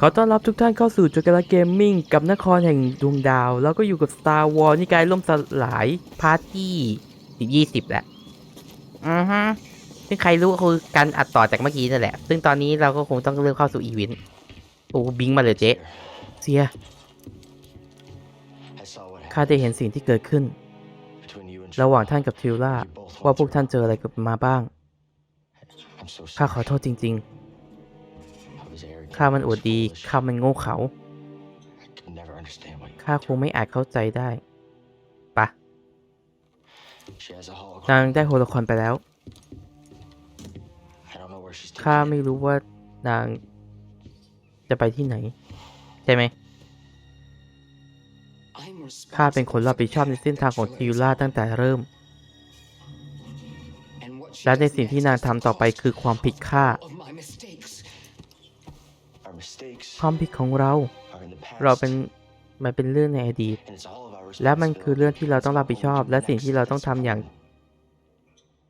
ขอต้อนรับทุกท่านเข้าสู่จุกระเกมมิ่งกับนครแห่งดวงดาว แล้วก็อยู่กับ Star Wars นิกายล่มสลายพาร์ทที่สิบยี่สิบแหละอือฮึซึ่งใครรู้ก็คือการอัดต่อจากเมื่อกี้นั่นแหละ ซึ่งตอนนี้เราก็คงต้องเริ่มเข้าสู่อีเวนต์โอ้บิงมาเลยเจ๊เสียข้าได้เห็นสิ่งที่เกิดขึ้น ระหว่างท่านกับทิวล่าว่าพวกท่านเจออะไรกับมาบ้างข้าขอโทษจริง ๆ ข้ามันอวดดี ข้ามันโง่เขา ข้าคงไม่อาจเข้าใจได้ปะนางได้โฮโลคอนไปแล้ว ข้าไม่รู้ว่านางจะไปที่ไหน ใช่ไหม ข้าเป็นคนรับผิดชอบในเส้นทางของทิวล่าตั้งแต่เริ่ม และในสิ่งที่นางทำต่อไปคือความผิดข้า ความผิดของเรา เราเป็นมันเป็นเรื่องในอดีต และมันคือเรื่องที่เราต้องรับผิดชอบ และสิ่งที่เราต้องทำอย่าง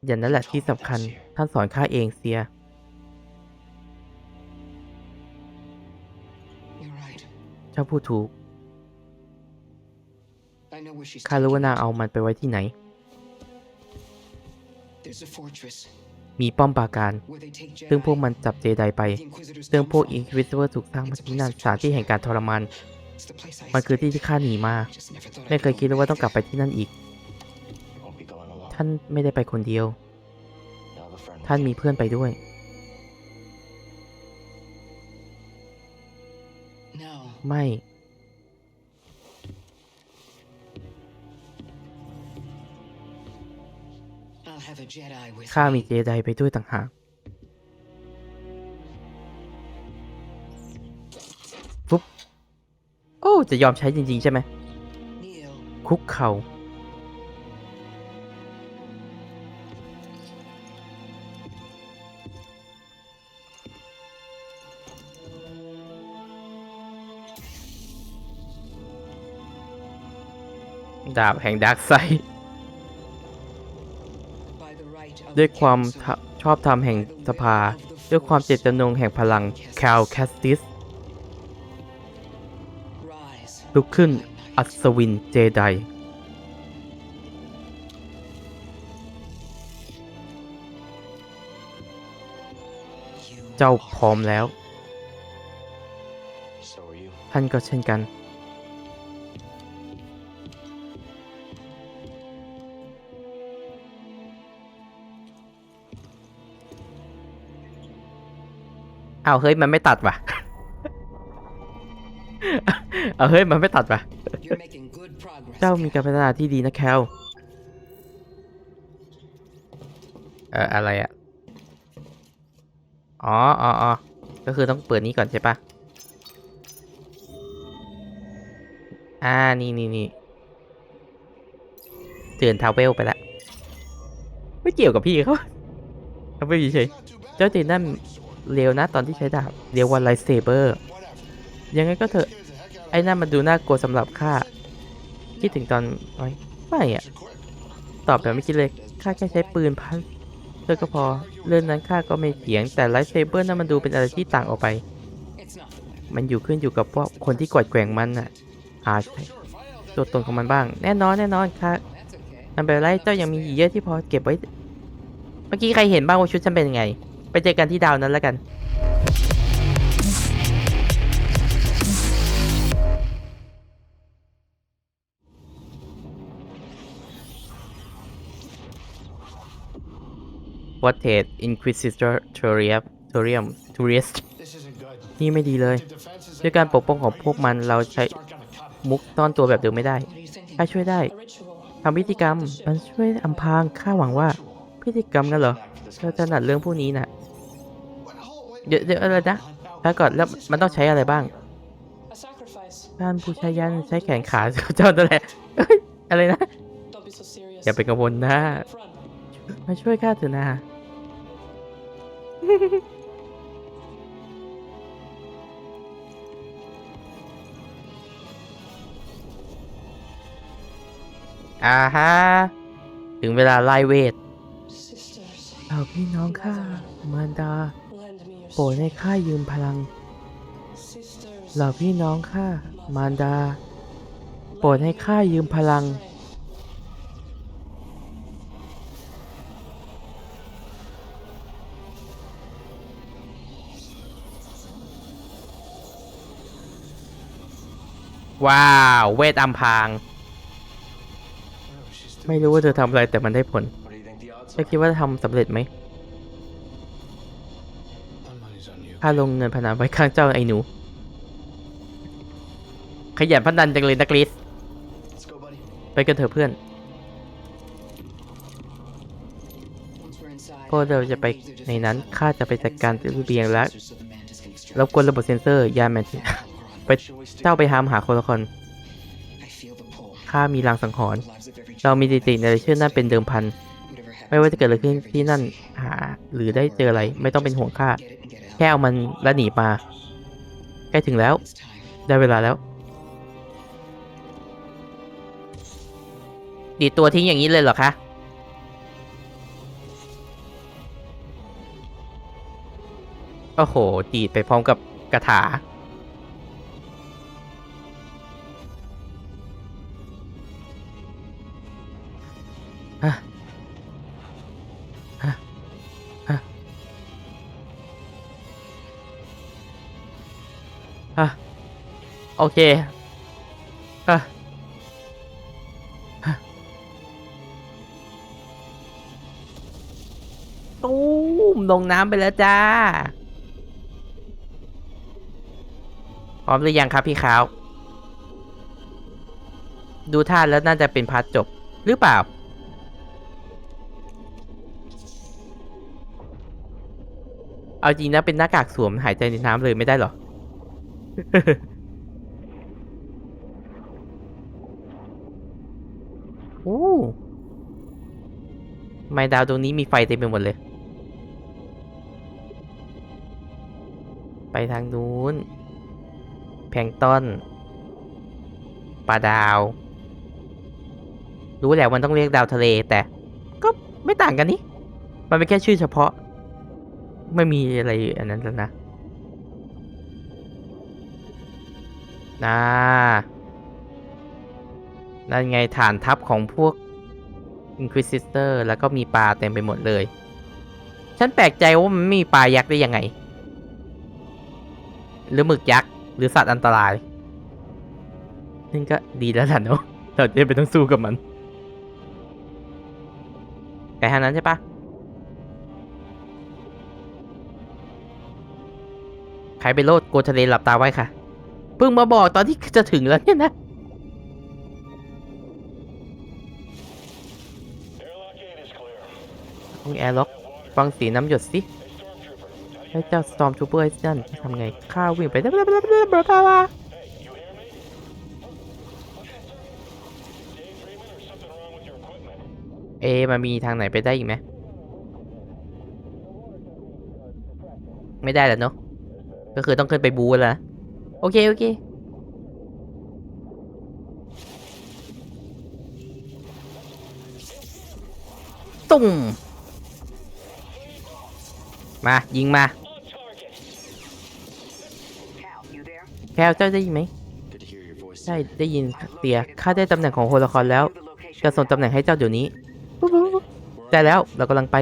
อย่างนั้นแหละที่สำคัญ ท่านสอนข้าเองเสีย เจ้าพูดถูก ข้ารู้ว่านางเอามันไปไว้ที่ไหน มีป้อมปราการ ซึ่งพวกมันจับเจไดไป ซึ่งพวกอินควิสเวอร์ถูกสร้างมาที่นั่นสถานที่แห่งการทรมาน มันคือที่ที่ข้าหนีมา ไม่เคยคิดเลยว่าต้องกลับไปที่นั่นอีก ท่านไม่ได้ไปคนเดียว ท่านมีเพื่อนไปด้วย ไม่ ข้ามีเจไดไปด้วยต่างหาก ปุ๊บ โอ้ จะยอมใช้จริง ๆ ใช่ไหม คุกเขา่าดาบแห่งดาร์กไซด์ ด้วยความชอบธรรมแห่งสภา ด้วยความเจตจำนงแห่งพลังแคลแคสติสลุกขึ้นอัศวินเจไดเจ้าพร้อมแล้ว ท่านก็เช่นกัน เอาวเฮ้ยมันไม่ตัดว่ะ เอาเฮ้ยมันไม่ตัดว่ะ เจ้ามีการพัฒนาที่ดีนะแคลเอ่ออะไรอะอ๋ออ๋ออ๋อก็คือต้องเปิดนี้ก่อนใช่ปะอ่า นี่นี่นี่เตือนทาวเวลไปแล้ว ไม่เกี่ยวกับพี่เขาทำไม่เฉยเจ้าตีนั่น เร็วนะตอนที่ใช้ดาบเรียกว่าไลเซเบอร์ยังไงก็เถอะ ไอ้นั่นมันดูน่ากลัวสำหรับข้าคิดถึงตอนไว้ไม่อะตอบแบบไม่คิดเลยข้าแค่ใช้ปืนพันเพื่อก็พอเรื่องนั้นข้าก็ไม่เถียงแต่ไลท์เซเบอร์นั้นมันดูเป็นอะไรที่ต่างออกไป มันอยู่ขึ้นอยู่กับพว่าคนที่กวดแกว่งมันน่ะอาจตัวตนของมันบ้าง แน่นอนแน่นอนค่ะมันเป็นไรเจ้ายังมีอีกเยอะที่พอเก็บไว้ เมื่อกี้ใครเห็นบ้างว่าชุดฉันเป็นยังไง ไปเจอกันที่ดาวนั้นแล้วกัน What t Inquisitorium Torium Tourist นี่ไม่ดีเลย ด้วยการปกป้องของพวกมันเราใช้มุกต้อนตัวแบบเดิมไม่ได้ข้าช่วยได้ทำพิธีกรรม มันช่วยอำพรางข้าหวังว่า พิธีกรรมกันเหรอเธอถนัดเรื่องพวกนี้น่ะ เดี๋ยวเดี๋ยวอะไรนะถ้าก่อนแล้วมันต้องใช้อะไรบ้างการบูชายันใช้แขนขาเจ้านั่นแหละอะไรนะ อย่าไปกังวลนะมาช่วยข้าเถอะนะอ่าฮะ ถึงเวลาไล่เวทเราพี่น้องข้ามารดา โปรดให้ข้ายืมพลัง เหล่าพี่น้องข้ามารดา โปรดให้ข้ายืมพลัง ว้าว เวทอัมพาง ไม่รู้ว่าเธอทำอะไรแต่มันได้ผล What do you think the odds จะคิดว่าทำสำเร็จไหม ข้าลงเงินพนันไว้ข้างเจ้าไอ้หนู ขยันพนันจังเลยนักลิสไปกันเถอะเพื่อนพวกเราจะไปในนั้นข้าจะไปจัดการระเบียงและรบกวนระบบเซ็นเซอร์ยานแมนไปเจ้าไปหามหาคนละคนข้ามีลางสังหรณ์เรามีติติในรายชื่อนั่นเป็นเดิมพัน ไม่ว่าจะเกิดอะไรขึ้นที่นั่นหา หรือได้เจออะไร ไม่ต้องเป็นห่วงข้า แค่เอามันและหนีมา ใกล้ถึงแล้ว ได้เวลาแล้ว ดีตัวทิ้งอย่างนี้เลยเหรอคะโอ้โห ดีดไปพร้อมกับกระถา ฮะ ฮะโอเคฮะฮะตูมลงน้ำไปแล้วจ้า พร้อมหรือยังครับพี่ขาว ดูท่าแล้วน่าจะเป็นพาร์ทจบหรือเปล่า เอาจริงนะเป็นหน้ากากสวมหายใจในน้ำเลยไม่ได้หรอ โอ้ไม่ดาวตรงนี้มีไฟเต็มไปหมดเลย ไปทางนู้น แพงต้นปลาดาว รู้แหละมันต้องเรียกดาวทะเลแต่ ก็ไม่ต่างกันนี่ มันเป็นแค่ชื่อเฉพาะ ไม่มีอะไรอันนั้นแล้วนะ น่านั่นไงฐานทัพของพวก Inquisitor แล้วก็มีปลาเต็มไปหมดเลย ฉันแปลกใจว่ามันไม่มีปลายักษ์ได้ยังไง หรือหมึกยักษ์ หรือสัตว์อันตรายนั่นก็ดีแล้วล่ะเนาะเราจะไปต้องสู้กับมันไก่ทางนั้นใช่ปะใครไปโลดโกทะเลหลับตาไว้ค่ะ เพิ่งมาบอกตอนที่จะถึงแล้วเนี่ยนะ ห้องแอร์ล็อก ฟังสีน้ำหยดสิ ให้เจ้าสตอมทูเปอร์ไอ้นั่นทำไง ข้าวิ่งไปเอะมันมีทางไหนไปได้อีกไหม ไม่ได้แล้วเนาะ ก็คือต้องขึ้นไปบูแล้วนะ อเคโอเคตุ้มมา ยิงมาแพลวเจ้าได้ยินไหม Good to hear your voice. ใช่ ได้ยินเตียข้าได้ตำแหน่งของโฮลคอนแล้ว จะส่งตำแหน่งให้เจ้าเดี๋ยวนี้ปุ๊บปุ๊บปุ๊บได้แล้ว เรากำลังไป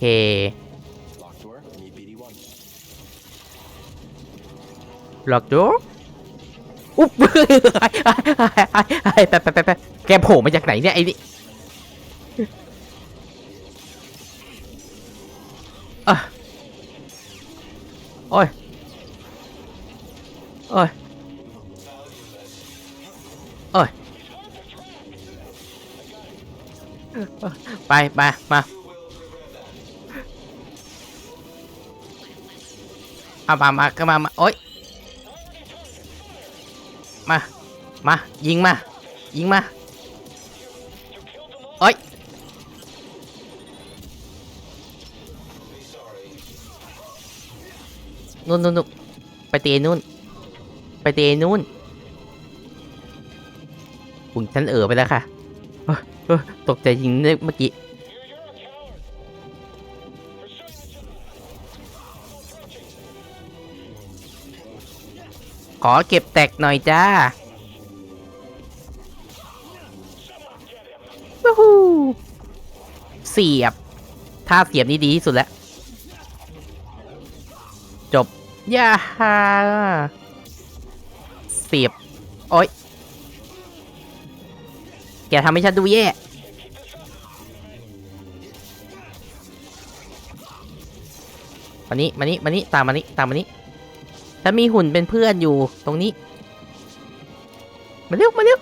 เค หลอกจูอุ๊บไปไปไปไปแกโผล่มาจากไหนเนี่ยไอ้นี่อะโอ้ย โอ้ย โอ้ย ไปไปมา เอามามาก็มามาโอ้ยมา มา ยิงมา ยิงมาโอ้ยนู่นนู่นไปตีนู่น ไปตีนู่นอุ่นฉันเอ๋อไปแล้วค่ะตกใจยิงเมื่อกี้ ขอเก็บแตกหน่อยจ้าวู้ฮู้เสียบ ถ้าเสียบนี่ดีที่สุดแล้ว จบย่าฮาเสียบ โอ๊ยแกทำให้ฉันดูแย่มานี้มานี้มานี้ตามมานี้ตามมานี้ ถ้ามีหุ่นเป็นเพื่อนอยู่ตรงนี้ มาเร็วมาเร็ว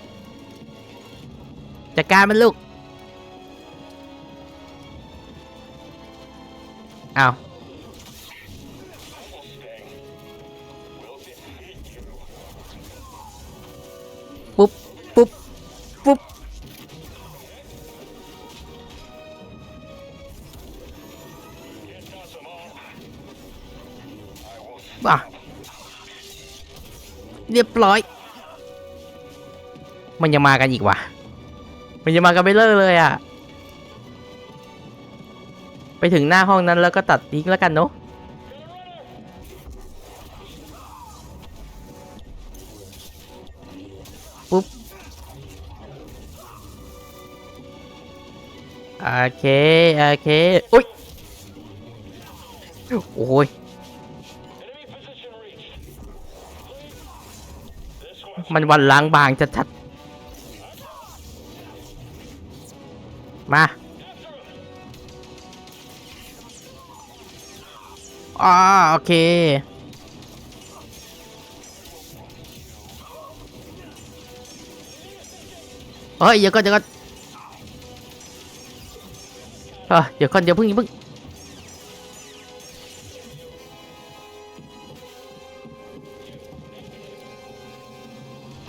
จัดการมันลูกอ้าว เรียบร้อย มันยังมากันอีกวะมันยังมากันไม่เลิกเลยอะ ไปถึงหน้าห้องนั้นแล้วก็ตัดทิ้งแล้วกันเนาะปุ๊บ โอเค โอเค อุ้ย มันวันล้างบางชัดๆมาอ่าโอเค เฮ้ยเดี๋ยวก่อนเดี๋ยวก่อนเออเดี๋ยวก่อนเดี๋ยวเพิ่งเพิ่ง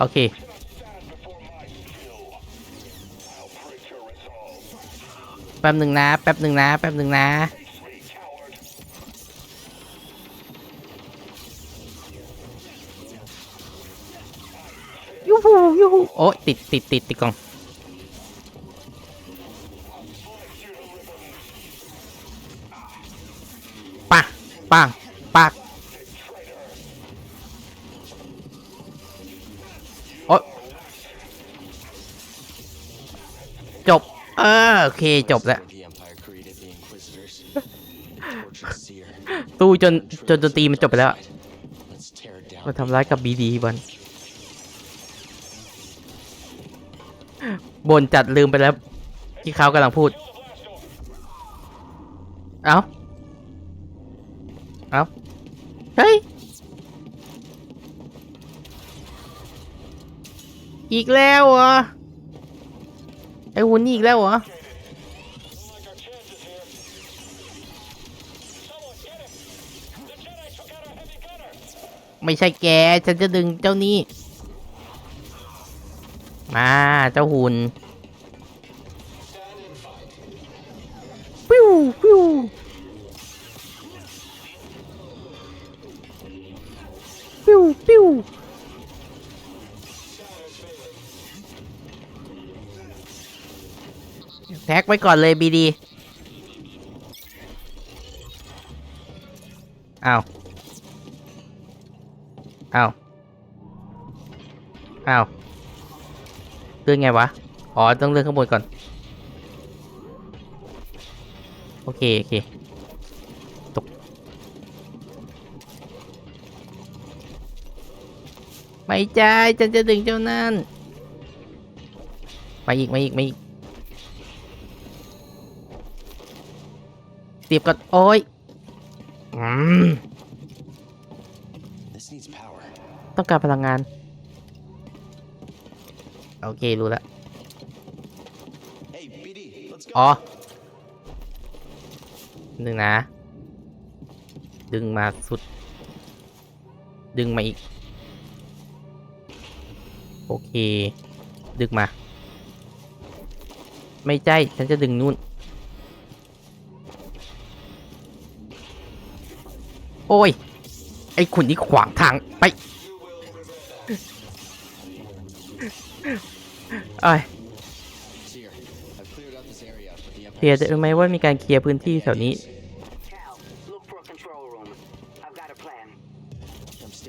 โอเค แป๊บหนึ่งนะ แป๊บหนึ่งนะ แป๊บหนึ่งนะ ยูฮูยูฮูโอ้ยติดติดติดติดกล่องปะปัง เออโอเคจบแล้ว The Empire created the Inquisitors. Tortured Seer. ตู้จนจนดนตรีมันจบไปแล้ว Let's tear it down. มาทำร้ายกับบีดีบอลบนจัดลืมไปแล้ว ที่เขากำลังพูด เอาเอาเฮ้ย อีกแล้วเหรอ ไอ้หุ่นนี่อีกแล้วเหรอไม่ใช่แก ฉันจะดึงเจ้านี้มาเจ้าหุ่น ไว้ก่อนเลยบีดีเอาวอ้าวอ้าเลื่อนไงวะ อ๋อ ต้องเลื่อนข้างบนก่อน โอเค โอเค ตก ไม่ใช่ฉันจะดึงเจ้านั่นมาอีกมาอีกมาอีก เสียบก่อนโอ้ยอืม This needs power. ต้องการพลังงาน โอเค รู้แล้ว Hey, BD, let's go. อ๋อหนึ่งนะ ดึงมาสุด ดึงมาอีก โอเค ดึงมา ไม่ใช่ ฉันจะดึงนู่น โอ้ย ไอ้คุณนี่ขวางทางไปเอ้ยเพียจะรู้ไหมว่ามีการเคลียร์พื้นที่แถวนี้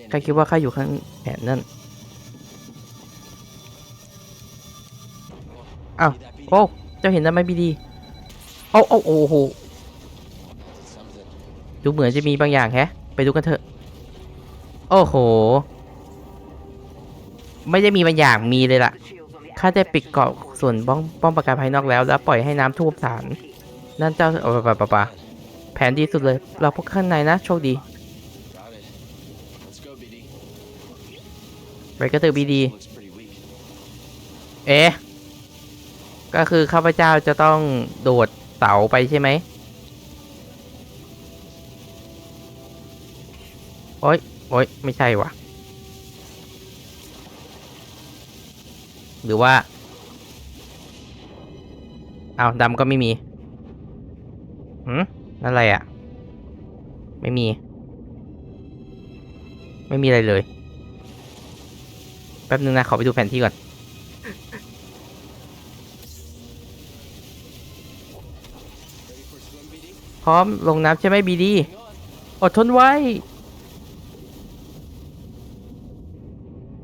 ใครคิดว่าข้าอยู่ข้างแผนนั่นอ้าวโอ้ เจ้าเห็นแล้วไหมบีดี โอ้โอ้โอ้โห ดูเหมือนจะมีบางอย่างแฮะ ไปดูกันเถอะ โอ้โห ไม่ได้มีบางอย่างมีเลยล่ะข้าได้ปิดเกาะส่วนป้องป้องปราการภายนอกแล้ว แล้วปล่อยให้น้ำท่วมฐาน นั่นเจ้าเออปะปะปะแผนดีสุดเลย เราพวกข้างในนะ โชคดีไปก็เถอบีดี เอ๊ะ ก็คือข้าพเจ้าจะต้องโดดเสาไปใช่ไหม โอ๊ยโอ๊ยไม่ใช่ว่ะหรือว่า เอาดำก็ไม่มีหืมนั่นอะไรอะ่ะ ไม่มี ไม่มีอะไรเลย แป๊บนึงนะ ขอไปดูแผนที่ก่อน พร้อมลงน้ำใช่ไหมบีดี อดทนไว้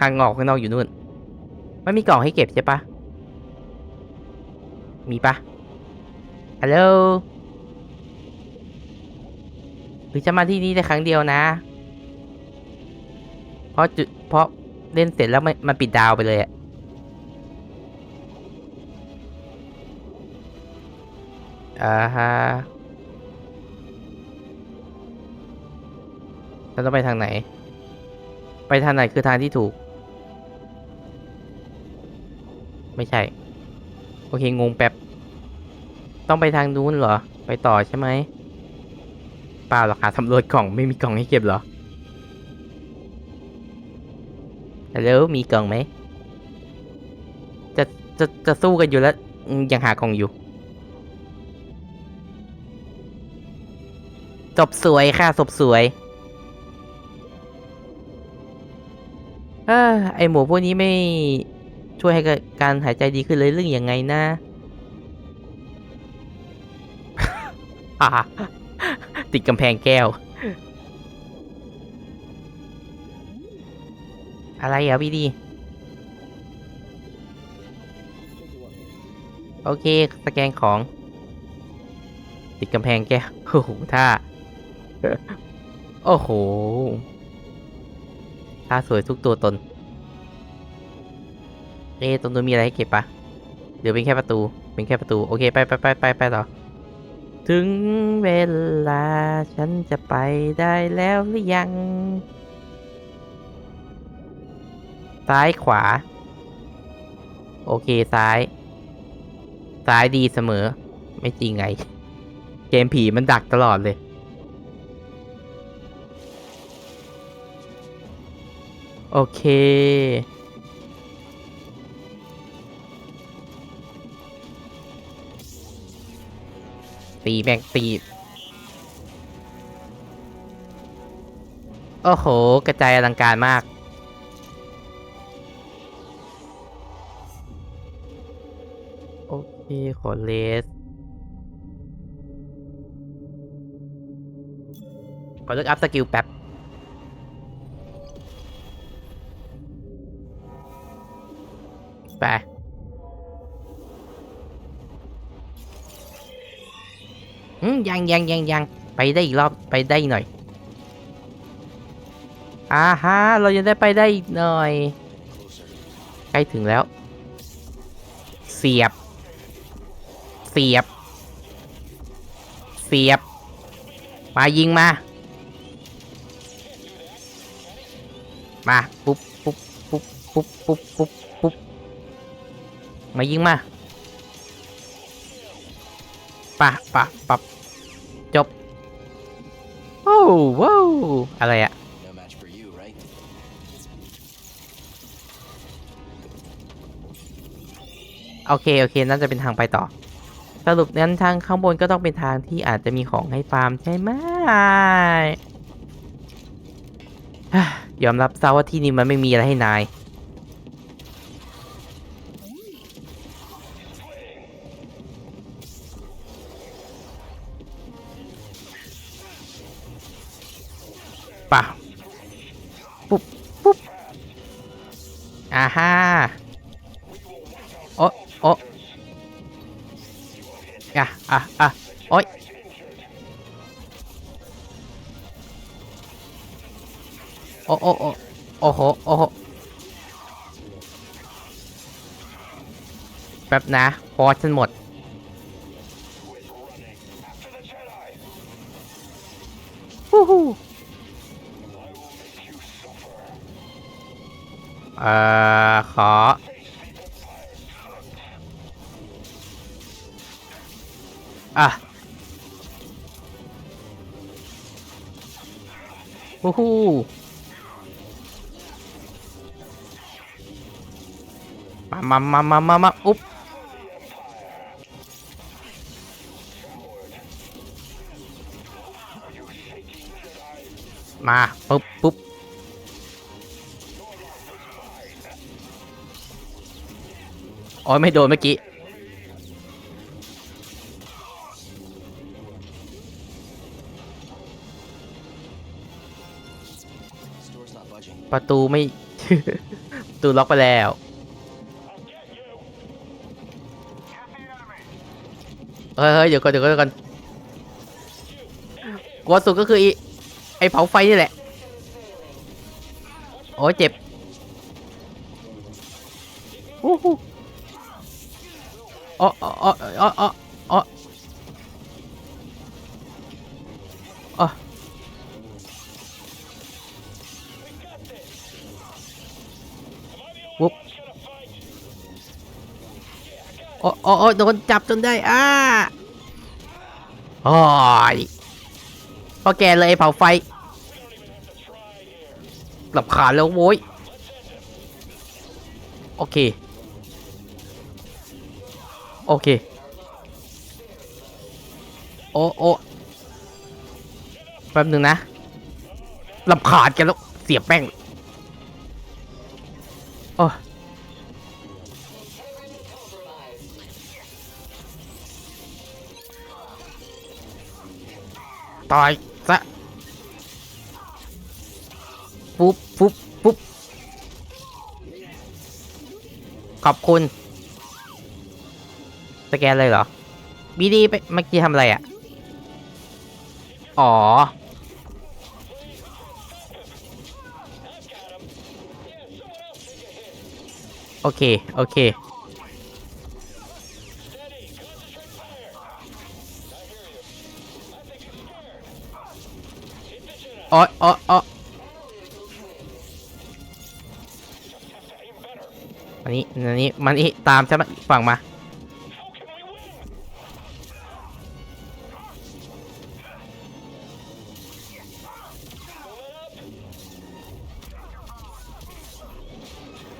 ทางออกข้างนอกอยู่นู่น มันมีกล่องให้เก็บใช่ปะ มีปะฮัลโหลหรือจะมาที่นี่ได้ครั้งเดียวนะ เพราะจุดเพราะเล่นเสร็จแล้วมันมันปิดดาวไปเลยอะอ่าฮะเราต้องไปทางไหน ไปทางไหนคือทางที่ถูก ไม่ใช่ โอเค งงแป๊บ ต้องไปทางนู้นเหรอ ไปต่อใช่ไหมเปล่าหรอกค่ะสำรวจกล่องไม่มีกล่องให้เก็บเหรอฮัลโหลมีกล่องไหม จะ จะ จะสู้กันอยู่แล้ว ยังหากล่องอยู่ศพสวยค่ะศพสวยเออไอหมูพวกนี้ไม่ ช่วยให้การหายใจดีขึ้นเลยเรื่องยังไงนะติดกำแพงแก้ว อะไรอะพี่ดี โอเค สแกนของ ติดกำแพงแก้ว โอ้โหท่า โอ้โหท่าสวยทุกตัวตน เอ๊ะตรงนู้นมีอะไรให้เก็บปะเดี๋ยวเป็นแค่ประตู เป็นแค่ประตู โอเค ไปไปไปไปไปต่อ ถึงเวลาฉันจะไปได้แล้วหรือยัง ซ้ายขวา โอเค ซ้าย ซ้ายดีเสมอ ไม่จริงไง เกมผีมันดักตลอดเลยโอเค ตีแม่งตีโอ้โห กระจายอลังการมาก โอเค ขอเลส ขอเลือกอัพสกิลแป๊บ ยังยังยังยังไปได้อีกรอบไปได้หน่อยอ่าฮะเรายังได้ไปได้อีกหน่อย ใกล้ถึงแล้ว เสียบ เสียบ เสียบ มายิงมา มาปุ๊บปุ๊บปุ๊บปุ๊บปุ๊บปุ๊บปุ๊บมายิงมาปะปะปับจบโอ้ ว้าวอะไรอะโอเค โอเค น่าจะเป็นทางไปต่อ สรุปนั้นทางข้างบนก็ต้องเป็นทางที่อาจจะมีของให้ฟาร์มใช่ไหมยอมรับซะว่าที่นี่มันไม่มีอะไรให้นาย อ่าฮ่าโอะโอะอะอะอะโอ๊ยโอ้โอ้โอ้โอ้โหโอ้โหแป๊บนะพอฉันหมด อ่อ ขอ อะฮู้ฮู้มามามามามามาอุ๊บมาปุ๊บปุ๊บ โอ้ยไม่โดนเมื่อกี้ Store's not budging. ประตูไม่ ประตูล็อกไปแล้ว เฮ้ยเฮ้ยเดี๋ยวก่อนเดี๋ยวก่อนเดี๋ยวก่อนกลัวสุดก็คือไอ้ไอเผาไฟนี่แหละ โอ้ยเจ็บ อ๋ออ๋ออ๋ออ๋ออ๋ออ๋อวุ๊บโอ้โอ้โอ้โดนจับจนได้ อ้าโอ้ยพอแกเลยไอ้เผาไฟหลับขาแล้วโว้ย โอเค โอเค อ้โอ้แป๊บหนึ่งนะลำขาดกันแล้วเสียบแป้งโอ้ตายซะปุ๊บปุ๊บปุ๊บขอบคุณ สแกนเลยเหรอบีดีไปเมื่อกี้ทำอะไรอะ อ๋อ โอเค โอเค อ๋ออ๋ออ๋ออันนี้ อันนี้ มันนี่ตามใช่ไหมฝั่งมา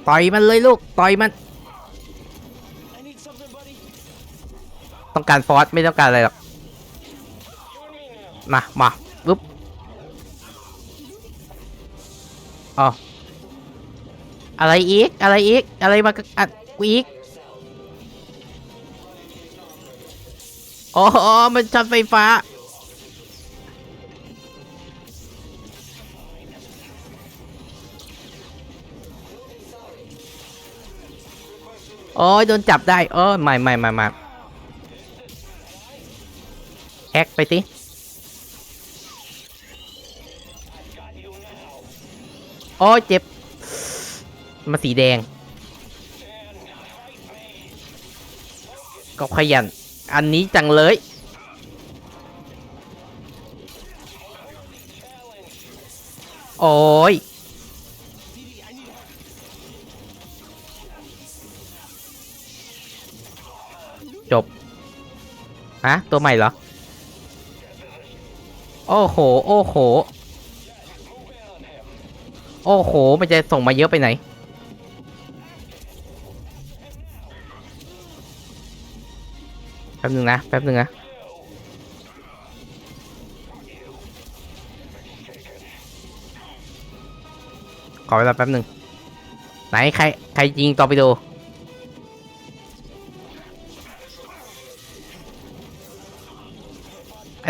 ต่อยมันเลยลูก ต่อยมัน ต้องการฟอสไม่ต้องการอะไรหรอก มา มาปุ๊บอ๋ออะไรอีก อะไรอีก อะไรมาอัดกูอีกอ๋อมันช็อตไฟฟ้า โอ้ยโดนจับได้เออไม่ไม่ไม่ไม่แฮกไปสิโอ้ยเจ็บ มาสีแดง ก็ขยัน อันนี้จังเลย โอ้ย ฮะตัวใหม่เหรอ โอ้โห โอ้โห โอ้โห มันจะส่งมาเยอะไปไหน แป๊บนึงนะ แป๊บนึงนะขอเวลาแป๊บหนึ่งไหนใคร ใครยิงต่อร์ปิโด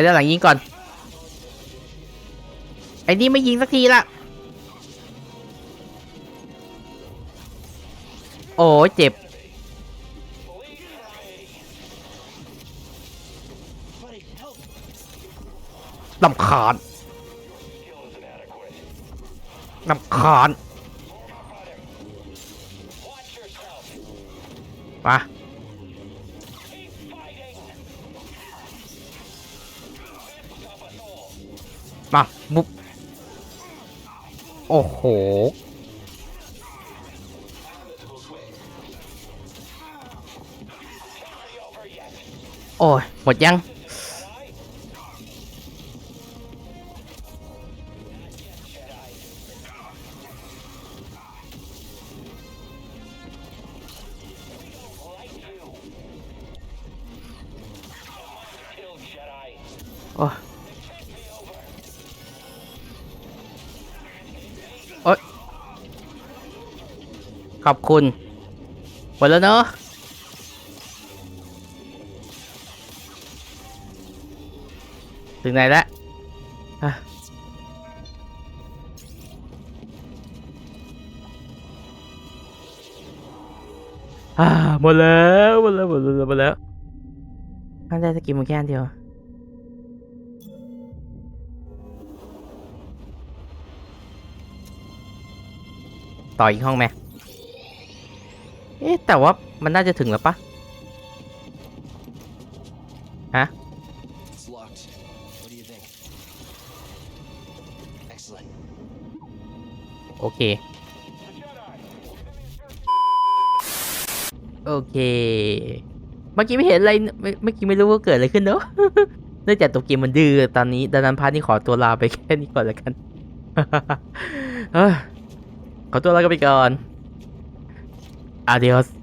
ด้านหลังยิงก่อน ไอ้นี่ไม่ยิงสักทีละ โอ้ยเจ็บ ลำคาญลำคาญมา มาบุบโอ้โห โอ้ย หมดยัง ขอบคุณ หมดแล้วเนอะถึงไหนแล้วอะอ่าหมดแล้วหมดแล้วหมดแล้วหมดแล้วท่านได้สกิลมาแค่อันเดียวต่ออีกห้องไหม เอ๊ะแต่ว่ามันน่าจะถึงแล้วปะ It's locked. What do you think? Excellent. โอเค โอเค เมื่อกี้ไม่เห็นอะไรไม่เมื่อกี้ไม่รู้ว่าเกิดอะไรขึ้นเนอะเนื่องจากตัวเกมมันดื้อตอนนี้ดังนั้นพาร์ทนี้ขอตัวลาไปแค่นี้ก่อนแล้วกันเอ้ยขอตัวลากันไปก่อน アディオス。